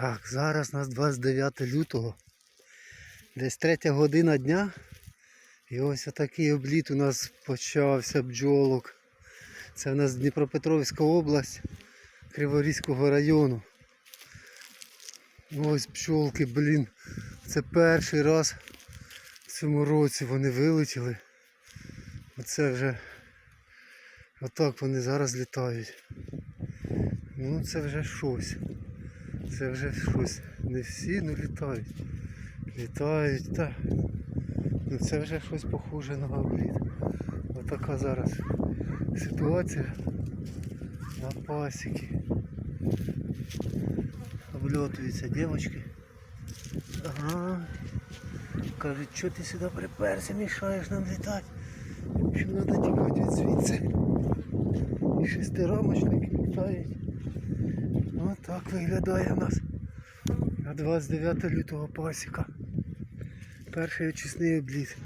Так, зараз у нас 29 лютого. Десь третя година дня. І ось отакий обліт у нас почався бджолок. Це в нас Дніпропетровська область Криворізького району. Ось пчолки, блін. Це перший раз в цьому році вони вилетіли. Оце вже отак вони зараз літають. Ну це вже щось. Це вже щось. Не всі, ну літають. Літають, так. Ну це вже щось похоже на обліт. Отака зараз ситуація на пасіки. Обльотуються дівчатки. Ага. Кажуть, що ти сюди приперся, мішаєш нам літати. Общем, треба тікати від звідси. І шестирамочники так виглядає у нас на 29 лютого пасіка. Перший очисний обліт.